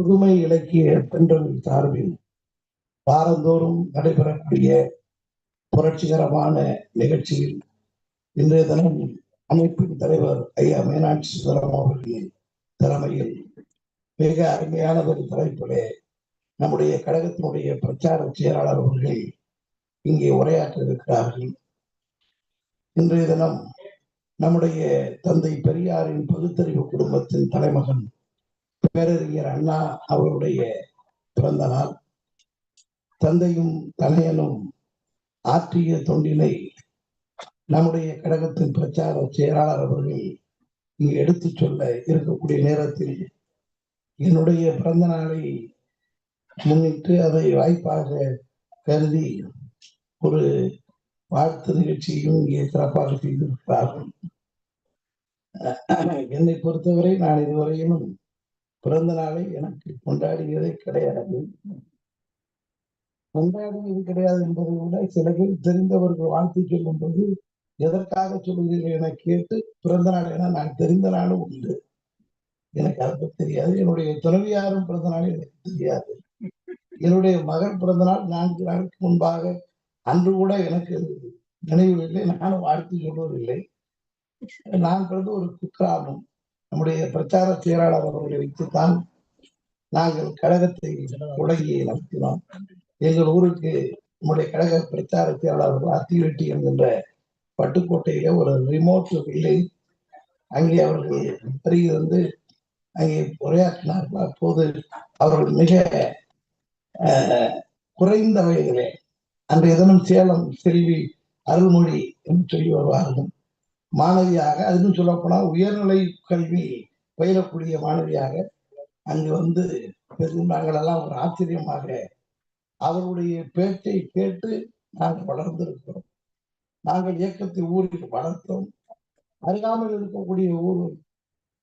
புதுமை இலக்கிய தென்றல் சார்பில் வாரந்தோறும் நடைபெறக்கூடிய புரட்சிகரமான நிகழ்ச்சியில் இன்றைய தினம் அமைப்பின் தலைவர் ஐயா மீனாட்சி சுந்தரம் அவர்களின் தலைமையில் மிக அருமையான ஒரு தலைப்பிலே நம்முடைய கழகத்தினுடைய பிரச்சார செயலாளர் அவர்கள் இங்கே உரையாற்ற இருக்கிறார்கள் இன்றைய தினம் நம்முடைய தந்தை பெரியாரின் பகுத்தறிவு குடும்பத்தின் தலைமகன் பேரறிஞர் அண்ணா அவருடைய பிறந்த நாள் தந்தையும் தலையனும் ஆற்றிய தொண்டினை நம்முடைய கழகத்தின் பிரச்சார செயலாளர் அவர்கள் இங்கு எடுத்துச் சொல்ல இருக்கக்கூடிய நேரத்தில் என்னுடைய பிறந்த நாளை முன்னிட்டு அதை வாய்ப்பாக கருதி ஒரு வாழ்த்து நிகழ்ச்சியும் இங்கே சிறப்பாக செய்திருக்கிறார்கள். என்னை பொறுத்தவரை நான் இதுவரையிலும் பிறந்த நாளை எனக்கு கொண்டாடியதே கிடையாது. கொண்டாடியது கிடையாது என்பதை விட சில பேர் தெரிந்தவர்கள் வாழ்த்து சொல்லும் போது எதற்காக சொல்கிறீர்கள்? என கேட்டு பிறந்த நாள் என நான் தெரிந்த நாளும் உண்டு. எனக்கு அதை தெரியாது. என்னுடைய துறவியாரும் பிறந்த நாள் எனக்கு தெரியாது. என்னுடைய மகள் பிறந்த நாள் நான்கு நாளுக்கு முன்பாக அன்று கூட எனக்கு நினைவில் இல்லை நானும் வாழ்த்து சொல்வதில்லை. நான் பிறந்து ஒரு குக்கிராமம். நம்முடைய பிரச்சார செயலாளர் அவர்களை வைத்துத்தான் நாங்கள் கழகத்தை உலகியை நடத்தினோம். எங்கள் ஊருக்கு நம்முடைய கழக பிரச்சார செயலாளர்கள் அத்திவெட்டி என்கின்ற பட்டுக்கோட்டையில ஒரு ரிமோட் வில்லேஜ் அங்கே அவர்கள் வந்து அங்கே உரையாற்றினார்கள். அப்போது அவர்கள் மிக குறைந்த வயதிலே அன்றைய தினம் சேலம் செல்வி அருள்மொழி என்று சொல்லி வருவார்கள். மாணவியாக அதுன்னு சொல்லப்போனால் உயர்நிலை கல்வி பயிலக்கூடிய மாணவியாக அங்கு வந்து நாங்கள் எல்லாம் ஒரு ஆச்சரியமாக அவருடைய பேச்சை கேட்டு நாங்கள் வளர்ந்திருக்கிறோம். நாங்கள் இயக்கத்தை ஊரில் வளர்த்தோம். அருகாமையில் இருக்கக்கூடிய ஊர்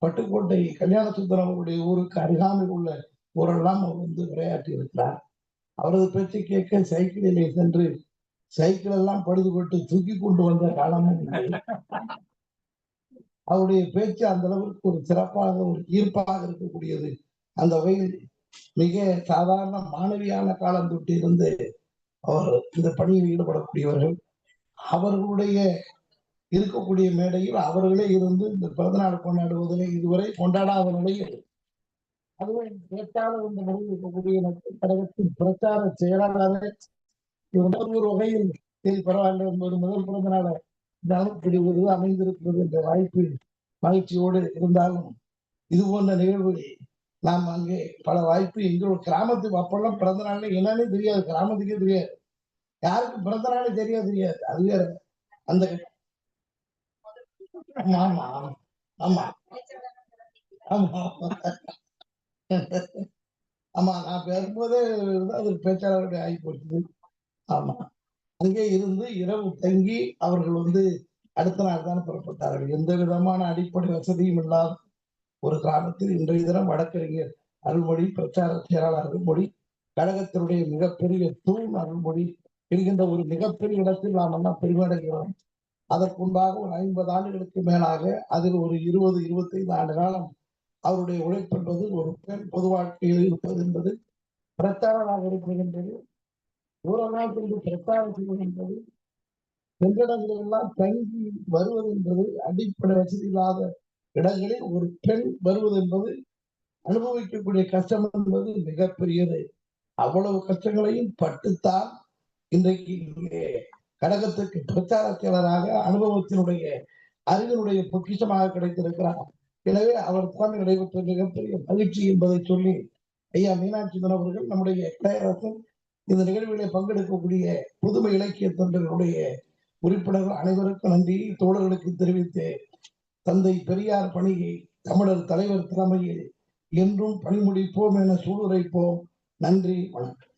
பட்டுக்கோட்டை கல்யாண சுந்தரம் அவருடைய ஊருக்கு அருகாமையில் உள்ள ஊரெல்லாம் அவர் வந்து விளையாட்டி இருக்கிறார். அவரது பேச்சை கேட்க சைக்கிளிலே சென்று சைக்கிள் எல்லாம் பழுதுபட்டு தூக்கி கொண்டு வந்த காலமும் அவருடைய பேச்சு அந்த அளவிற்கு ஒரு சிறப்பாக ஒரு ஈர்ப்பாக இருக்கக்கூடியது. அந்த வகையில் மிக சாதாரண மாணவியான காலம் தொட்டு இருந்து அவர் இந்த பணியில் ஈடுபடக்கூடியவர்கள் அவர்களுடைய இருக்கக்கூடிய மேடையில் அவர்களே இருந்து இந்த பிறந்தநாள் கொண்டாடுவதில் இதுவரை கொண்டாடாத நிலையில் அதுவே பேச்சாளர் என்ற முறையில் இருக்கக்கூடிய கழகத்தின் பிரச்சார செயலாளர் ஒரு வகையில் சரி பரவாயில்ல என்பது முதல் பிறந்த நாள நலப்படுவது அமைந்திருக்கிறது என்ற வாய்ப்பு மகிழ்ச்சியோடு இருந்தாலும் இது போன்ற நிகழ்வு நாம் அங்கே பல வாய்ப்பு எங்களோட கிராமத்துக்கு அப்பெல்லாம் பிறந்த நாள் என்னன்னே தெரியாது. கிராமத்துக்கே தெரியாது. யாருக்கு பிறந்த நாளே தெரியாது தெரியாது. அது வேற. அந்த ஆமா ஆமா ஆமா ஆமா. நான் பேசும்போதே அது பேச்சாளருடைய ஆகி போச்சு ஆமா. அங்கே இருந்து இரவு தங்கி அவர்கள் வந்து அடுத்த நாள் தான் புறப்பட்டார்கள். எந்த விதமான அடிப்படை வசதியும் இல்லாத ஒரு கிராமத்தில் இன்றைய தினம் வழக்கறிஞர் அருள்மொழி பிரச்சார செயலாளர் அருள்மொழி கழகத்தினுடைய மிகப்பெரிய தூண் அருள்மொழி என்கின்ற ஒரு மிகப்பெரிய இடத்தில் நாம் எல்லாம் பெருமடைகிறோம்? அதற்குண்டாக ஒரு ஐம்பது ஆண்டுகளுக்கு மேலாக அதில் ஒரு இருபது இருபத்தைந்து ஆண்டு காலம் அவருடைய உழைப்பு என்பது ஒரு பெண் பொது வாழ்க்கையில் இருப்பது என்பது பிரச்சாரமாக இருக்கின்றது தூரமாக சென்று பிரச்சாரம் செய்வது என்பது சென்றிடங்களில் எல்லாம் தங்கி வருவது என்பது அடிப்படை வசதி இல்லாத இடங்களில் ஒரு பெண் வருவது என்பது அனுபவிக்கக்கூடிய கஷ்டம் என்பது மிகப்பெரியது. அவ்வளவு கஷ்டங்களையும் பட்டுத்தான் இன்றைக்கு இங்கே கடகத்துக்கு பிரச்சார செயலராக அனுபவத்தினுடைய அறிவினுடைய பொக்கிஷமாக கிடைத்திருக்கிறார். எனவே அவர் தான் நடைபெற்ற மிகப்பெரிய மகிழ்ச்சி என்பதை சொல்லி ஐயா மீனாட்சி அவர்கள் நம்முடைய இளையரசன் இந்த நிகழ்வுகளை பங்கெடுக்கக்கூடிய புதுமை இலக்கிய தொண்டர்களுடைய உறுப்பினர்கள் அனைவருக்கும் நன்றி. தோழர்களுக்கு தெரிவித்து தந்தை பெரியார் பணியை தமிழர் தலைவர் தலைமையில் என்றும் பணிமுடிப்போம் என சூளுரைப்போம். நன்றி வணக்கம்.